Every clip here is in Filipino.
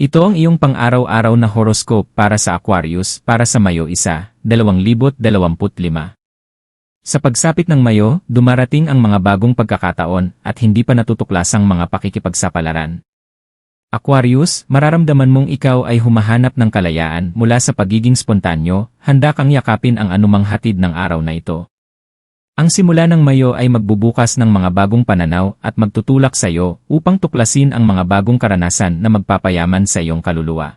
Ito ang iyong pang-araw-araw na horoscope para sa Aquarius para sa Mayo 1, 2025. Sa pagsapit ng Mayo, dumarating ang mga bagong pagkakataon at hindi pa natutuklasang mga pakikipagsapalaran. Aquarius, mararamdaman mong ikaw ay humahanap ng kalayaan mula sa pagiging spontanyo, handa kang yakapin ang anumang hatid ng araw na ito. Ang simula ng Mayo ay magbubukas ng mga bagong pananaw at magtutulak sa iyo upang tuklasin ang mga bagong karanasan na magpapayaman sa iyong kaluluwa.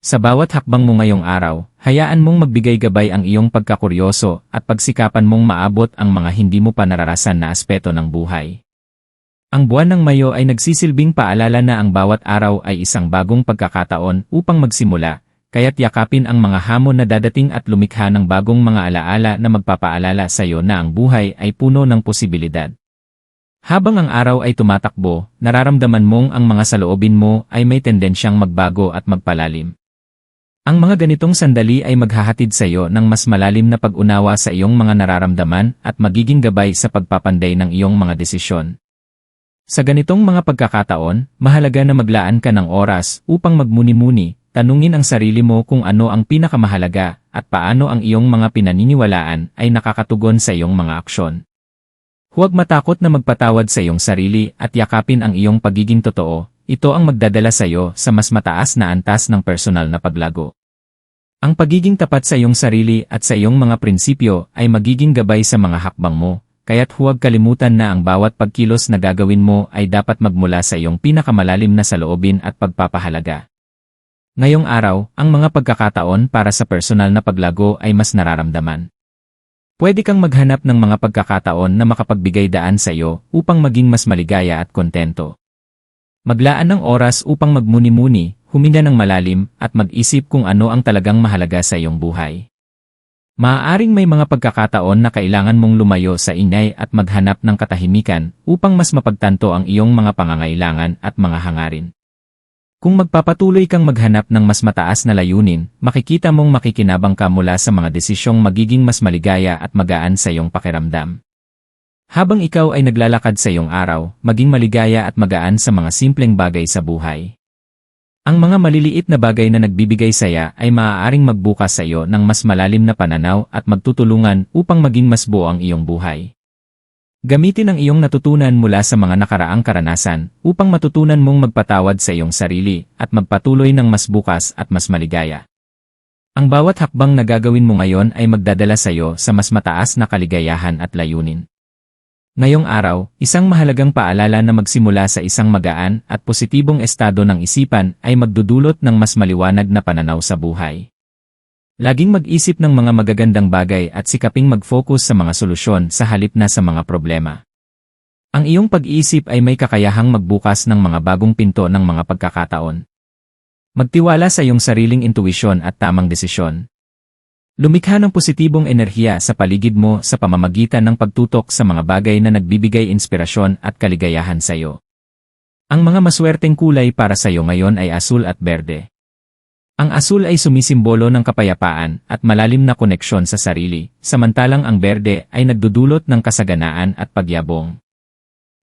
Sa bawat hakbang mo ngayong araw, hayaan mong magbigay gabay ang iyong pagkakuryoso at pagsikapan mong maabot ang mga hindi mo pa nararasan na aspeto ng buhay. Ang buwan ng Mayo ay nagsisilbing paalala na ang bawat araw ay isang bagong pagkakataon upang magsimula, kaya't yakapin ang mga hamon na dadating at lumikha ng bagong mga alaala na magpapaalala sa iyo na ang buhay ay puno ng posibilidad. Habang ang araw ay tumatakbo, nararamdaman mong ang mga saloobin mo ay may tendensyang magbago at magpalalim. Ang mga ganitong sandali ay maghahatid sa iyo ng mas malalim na pag-unawa sa iyong mga nararamdaman at magiging gabay sa pagpapanday ng iyong mga desisyon. Sa ganitong mga pagkakataon, mahalaga na maglaan ka ng oras upang magmuni-muni, Tanungin ang sarili mo kung ano ang pinakamahalaga at paano ang iyong mga pinaniniwalaan ay nakakatugon sa iyong mga aksyon. Huwag matakot na magpatawad sa iyong sarili at yakapin ang iyong pagiging totoo, ito ang magdadala sa iyo sa mas mataas na antas ng personal na paglago. Ang pagiging tapat sa iyong sarili at sa iyong mga prinsipyo ay magiging gabay sa mga hakbang mo, kaya't huwag kalimutan na ang bawat pagkilos na gagawin mo ay dapat magmula sa iyong pinakamalalim na saloobin at pagpapahalaga. Ngayong araw, ang mga pagkakataon para sa personal na paglago ay mas nararamdaman. Pwede kang maghanap ng mga pagkakataon na makapagbigay daan sa iyo upang maging mas maligaya at kontento. Maglaan ng oras upang magmuni-muni, huminga ng malalim, at mag-isip kung ano ang talagang mahalaga sa iyong buhay. Maaaring may mga pagkakataon na kailangan mong lumayo sa ingay at maghanap ng katahimikan upang mas mapagtanto ang iyong mga pangangailangan at mga hangarin. Kung magpapatuloy kang maghanap ng mas mataas na layunin, makikita mong makikinabang ka mula sa mga desisyong magiging mas maligaya at magaan sa iyong pakiramdam. Habang ikaw ay naglalakad sa iyong araw, maging maligaya at magaan sa mga simpleng bagay sa buhay. Ang mga maliliit na bagay na nagbibigay saya ay maaaring magbukas sa iyo ng mas malalim na pananaw at magtutulungan upang maging mas buo ang iyong buhay. Gamitin ang iyong natutunan mula sa mga nakaraang karanasan upang matutunan mong magpatawad sa iyong sarili at magpatuloy ng mas bukas at mas maligaya. Ang bawat hakbang na gagawin mo ngayon ay magdadala sa iyo sa mas mataas na kaligayahan at layunin. Ngayong araw, isang mahalagang paalala na magsimula sa isang magaan at positibong estado ng isipan ay magdudulot ng mas maliwanag na pananaw sa buhay. Laging mag-isip ng mga magagandang bagay at sikaping mag-focus sa mga solusyon sa halip na sa mga problema. Ang iyong pag-iisip ay may kakayahang magbukas ng mga bagong pinto ng mga pagkakataon. Magtiwala sa iyong sariling intuisyon at tamang desisyon. Lumikha ng positibong enerhiya sa paligid mo sa pamamagitan ng pagtutok sa mga bagay na nagbibigay inspirasyon at kaligayahan sa iyo. Ang mga maswerteng kulay para sa iyo ngayon ay asul at berde. Ang asul ay sumisimbolo ng kapayapaan at malalim na koneksyon sa sarili, samantalang ang berde ay nagdudulot ng kasaganaan at pagyabong.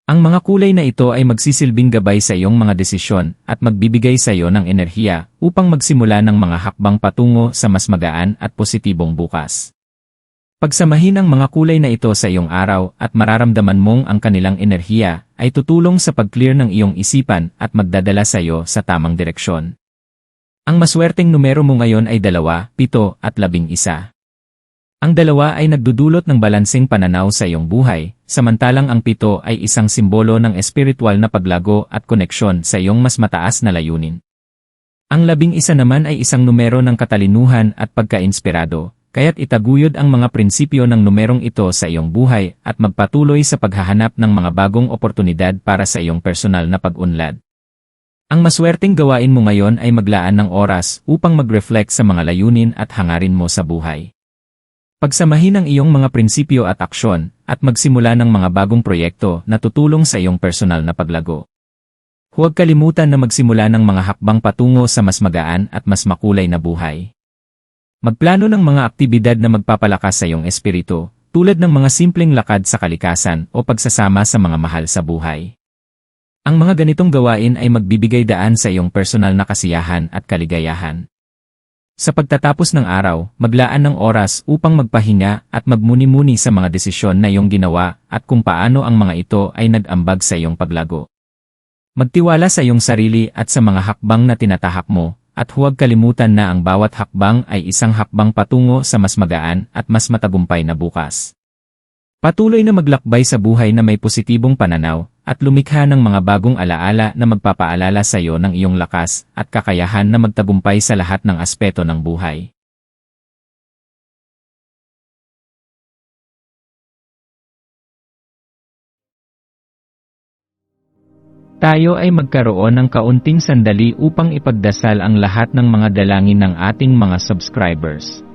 Ang mga kulay na ito ay magsisilbing gabay sa iyong mga desisyon at magbibigay sa iyo ng enerhiya upang magsimula ng mga hakbang patungo sa mas magaan at positibong bukas. Pagsamahin ang mga kulay na ito sa iyong araw at mararamdaman mong ang kanilang enerhiya ay tutulong sa pag-clear ng iyong isipan at magdadala sa iyo sa tamang direksyon. Ang maswerteng numero mo ngayon ay dalawa, pito, at labing isa. Ang dalawa ay nagdudulot ng balansing pananaw sa iyong buhay, samantalang ang pito ay isang simbolo ng espiritual na paglago at koneksyon sa iyong mas mataas na layunin. Ang labing isa naman ay isang numero ng katalinuhan at pagka-inspirado, kaya't itaguyod ang mga prinsipyo ng numerong ito sa iyong buhay at magpatuloy sa paghahanap ng mga bagong oportunidad para sa iyong personal na pag-unlad. Ang maswerteng gawain mo ngayon ay maglaan ng oras upang mag-reflect sa mga layunin at hangarin mo sa buhay. Pagsamahin ang iyong mga prinsipyo at aksyon, at magsimula ng mga bagong proyekto na tutulong sa iyong personal na paglago. Huwag kalimutan na magsimula ng mga hakbang patungo sa mas magaan at mas makulay na buhay. Magplano ng mga aktibidad na magpapalakas sa iyong espiritu, tulad ng mga simpleng lakad sa kalikasan o pagsasama sa mga mahal sa buhay. Ang mga ganitong gawain ay magbibigay daan sa iyong personal na kasiyahan at kaligayahan. Sa pagtatapos ng araw, maglaan ng oras upang magpahinga at magmuni-muni sa mga desisyon na iyong ginawa at kung paano ang mga ito ay nag-ambag sa iyong paglago. Magtiwala sa iyong sarili at sa mga hakbang na tinatahak mo, at huwag kalimutan na ang bawat hakbang ay isang hakbang patungo sa mas magaan at mas matagumpay na bukas. Patuloy na maglakbay sa buhay na may positibong pananaw, at lumikha ng mga bagong alaala na magpapaalala sa iyo ng iyong lakas at kakayahan na magtagumpay sa lahat ng aspeto ng buhay. Tayo ay magkaroon ng kaunting sandali upang ipagdasal ang lahat ng mga dalangin ng ating mga subscribers